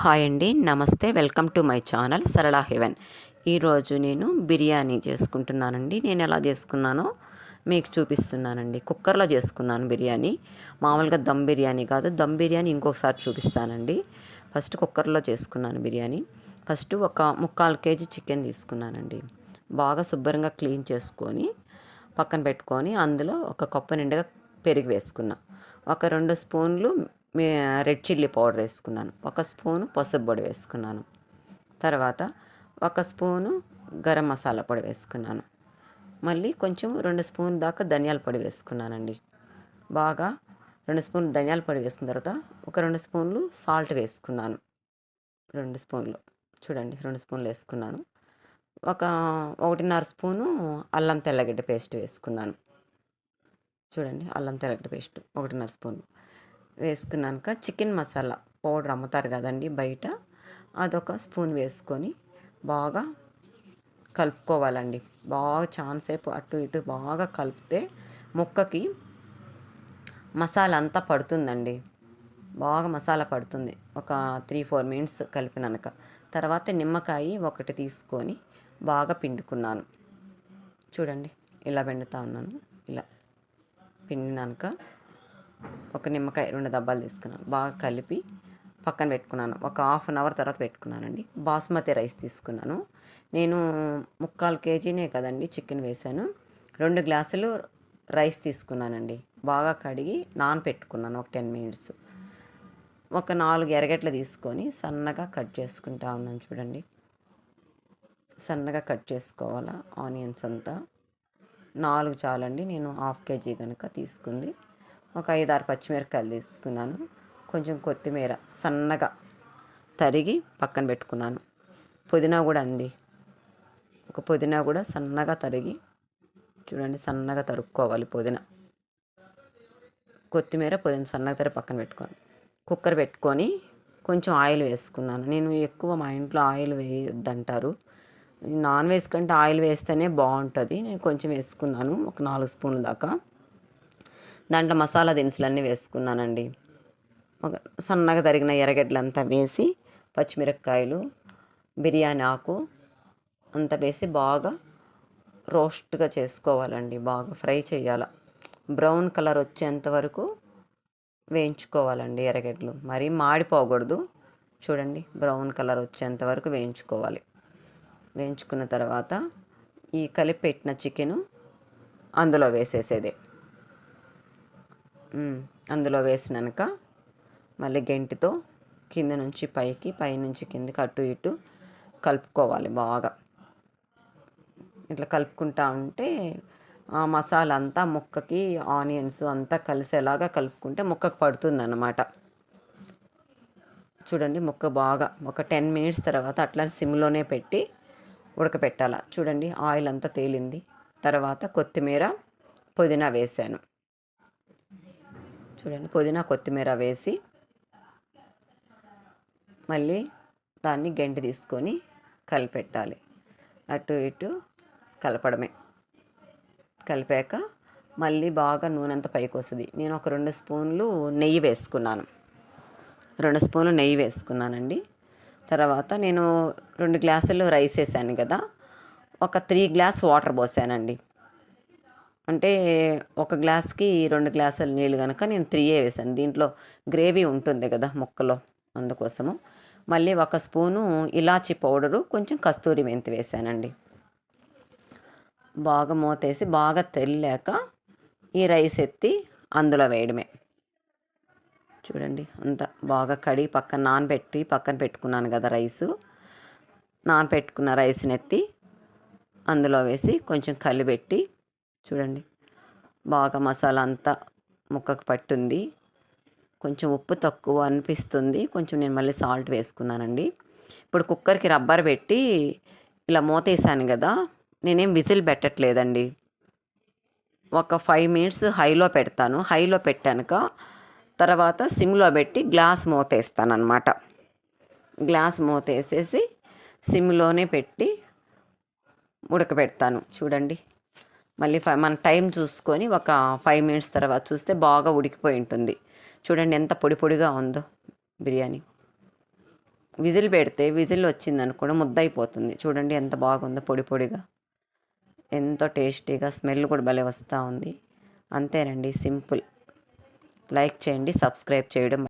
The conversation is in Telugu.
హాయ్ అండి నమస్తే welcome to my channel Sarala heaven. ఈరోజు నేను బిర్యానీ చేసుకుంటున్నానండి. నేను ఎలా చేసుకున్నానో మీకు చూపిస్తున్నానండి. కుక్కర్లో చేసుకున్నాను బిర్యానీ. మామూలుగా దమ్ బిర్యానీ కాదు. దమ్ బిర్యానీ ఇంకొకసారి చూపిస్తానండి. ఫస్ట్ కుక్కర్లో చేసుకున్నాను బిర్యానీ. ఫస్ట్ ఒక ముక్కాలు కేజీ చికెన్ తీసుకున్నానండి. బాగా శుభ్రంగా క్లీన్ చేసుకొని పక్కన పెట్టుకొని అందులో ఒక కప్పు నిండుగా పెరుగు వేసుకున్నా. ఒక రెండు స్పూన్లు రెడ్ చిల్లీ పౌడర్ వేసుకున్నాను. ఒక స్పూను పసుపు పొడి వేసుకున్నాను. తర్వాత ఒక స్పూను గరం మసాలా పొడి వేసుకున్నాను. మళ్ళీ కొంచెం రెండు స్పూన్ దాకా ధనియాల పొడి వేసుకున్నానండి. బాగా రెండు స్పూన్లు ధనియాల పొడి వేసుకున్న తర్వాత ఒక రెండు స్పూన్లు సాల్ట్ వేసుకున్నాను. రెండు స్పూన్లు. చూడండి రెండు స్పూన్లు వేసుకున్నాను. ఒక ఒకటిన్నర స్పూను అల్లం తెల్లగడ్డ పేస్ట్ వేసుకున్నాను. చూడండి అల్లం తెల్లగడ్డ పేస్ట్ ఒకటిన్నర స్పూన్ వేసుకున్నాక చికెన్ మసాలా పౌడర్ అమ్ముతారు కదండి బయట. అదొక స్పూన్ వేసుకొని బాగా కలుపుకోవాలండి. బాగా చాలాసేపు అటు ఇటు బాగా కలిపితే ముక్కకి మసాలా అంతా పడుతుందండి. బాగా మసాలా పడుతుంది. ఒక త్రీ ఫోర్ మినిట్స్ కలిపినాక. తర్వాత నిమ్మకాయ ఒకటి తీసుకొని బాగా పిండుకున్నాను. చూడండి ఇలా పిండుతా ఉన్నాను. ఇలా పిండినాక ఒక నిమ్మకాయ రెండు దబ్బాలు తీసుకున్నాను. బాగా కలిపి పక్కన పెట్టుకున్నాను. ఒక హాఫ్ అన్ అవర్ తర్వాత పెట్టుకున్నానండి. బాస్మతి రైస్ తీసుకున్నాను. నేను ముక్కాలు కేజీనే కదండి చికెన్ వేశాను. రెండు గ్లాసులు రైస్ తీసుకున్నానండి. బాగా కడిగి నానపెట్టుకున్నాను ఒక టెన్ మినిట్స్. ఒక నాలుగు ఎరగట్లు తీసుకొని సన్నగా కట్ చేసుకుంటా ఉన్నాను చూడండి. సన్నగా కట్ చేసుకోవాలా? ఆనియన్స్ అంతా. నాలుగు చాలండి. నేను హాఫ్ కేజీ కనుక తీసుకుంది. ఒక ఐదు ఆరు పచ్చిమిరపకాయలు తీసుకున్నాను. కొంచెం కొత్తిమీర సన్నగా తరిగి పక్కన పెట్టుకున్నాను. పుదీనా కూడా అంది. ఒక పుదీనా కూడా సన్నగా తరిగి చూడండి సన్నగా తరుక్కోవాలి పుదీనా. కొత్తిమీర పుదీనా సన్నగా తరిగి పక్కన పెట్టుకోవాలి. కుక్కర్ పెట్టుకొని కొంచెం ఆయిల్ వేసుకున్నాను. నేను ఎక్కువ మా ఇంట్లో ఆయిల్ వేయొద్దంటారు. నాన్ వెజ్ కంటే ఆయిల్ వేస్తేనే బాగుంటుంది. నేను కొంచెం వేసుకున్నాను. ఒక నాలుగు స్పూన్ల దాకా. దాంట్లో మసాలా దినుసులన్నీ వేసుకున్నానండి. ఒక సన్నగా తరిగిన ఎర్రగడ్డలంతా వేసి పచ్చిమిరపకాయలు బిర్యానీ ఆకు అంతా వేసి బాగా రోస్ట్గా చేసుకోవాలండి. బాగా ఫ్రై చేయాలి. బ్రౌన్ కలర్ వచ్చేంత వరకు వేయించుకోవాలండి ఎర్రగడ్డలు. మరీ మాడిపోకూడదు. చూడండి బ్రౌన్ కలర్ వచ్చేంత వరకు వేయించుకోవాలి. వేయించుకున్న తర్వాత ఈ కలిపి పెట్టిన చికెను అందులో వేసేసేదే. అందులో వేసినాక మళ్ళీ గెంటితో కింద నుంచి పైకి పైనుంచి కిందకి అటు ఇటు కలుపుకోవాలి బాగా. ఇట్లా కలుపుకుంటా ఉంటే ఆ మసాలా అంతా ముక్కకి ఆనియన్స్ అంతా కలిసేలాగా కలుపుకుంటే ముక్కకు పడుతుంది అన్నమాట చూడండి ముక్క బాగా ఒక టెన్ మినిట్స్ తర్వాత అట్లా సిమ్లోనే పెట్టి ఉడకపెట్టాల. చూడండి ఆయిల్ అంతా తేలింది. తర్వాత కొత్తిమీర పుదీనా వేసాను. చూడండి పుదీనా కొత్తిమీర వేసి మళ్ళీ దాన్ని గంటి తీసుకొని కలిపెట్టాలి. అటు ఇటు కలపడమే. కలిపాక మళ్ళీ బాగా నూనె అంతా పైకి వస్తుంది. నేను ఒక రెండు స్పూన్లు నెయ్యి వేసుకున్నాను. రెండు స్పూన్లు నెయ్యి వేసుకున్నానండి. తర్వాత నేను రెండు గ్లాసులు రైస్ వేసాను కదా ఒక త్రీ గ్లాస్ వాటర్ పోసానండి. అంటే ఒక గ్లాస్కి రెండు గ్లాసులు నీళ్ళు కనుక నేను త్రీయే వేసాను. దీంట్లో గ్రేవీ ఉంటుంది కదా ముక్కలో అందుకోసము. మళ్ళీ ఒక స్పూను ఇలాచి పౌడరు కొంచెం కస్తూరి మెంతి వేసానండి. బాగా మూతేసి బాగా తెల్లాక ఈ రైస్ ఎత్తి అందులో వేయడమే. చూడండి అంత బాగా కడిగి పక్కన నానబెట్టి పక్కన పెట్టుకున్నాను కదా రైసు. నానబెట్టుకున్న రైస్ని ఎత్తి అందులో వేసి కొంచెం కలిపెట్టి చూడండి. బాగా మసాలా అంతా ముక్కకు పట్టుంది. కొంచెం ఉప్పు తక్కువ అనిపిస్తుంది. కొంచెం నేను మళ్ళీ సాల్ట్ వేసుకున్నానండి. ఇప్పుడు కుక్కర్కి రబ్బర్ పెట్టి ఇలా మూతేసాను కదా నేనేం విజిల్ పెట్టట్లేదండి. ఒక ఫైవ్ మినిట్స్ హైలో పెడతాను. హైలో పెట్టాక తర్వాత సిమ్లో పెట్టి గ్లాస్ మూతేస్తాను అనమాట గ్లాస్ మూతేసేసి సిమ్లోనే పెట్టి ఉడకబెడతాను. చూడండి. మళ్ళీ ఫైవ్ మన టైం చూసుకొని ఒక ఫైవ్ మినిట్స్ తర్వాత చూస్తే బాగా ఉడికిపోయి ఉంటుంది. చూడండి ఎంత పొడి పొడిగా ఉందో బిర్యానీ. విజిల్ పెడితే విజిల్ వచ్చింది అనుకోండి ముద్ద అయిపోతుంది చూడండి ఎంత బాగుందో పొడి పొడిగా. ఎంతో టేస్టీగా స్మెల్ కూడా భలే వస్తూ ఉంది. అంతేనండి సింపుల్. లైక్ చేయండి సబ్స్క్రైబ్ చేయడం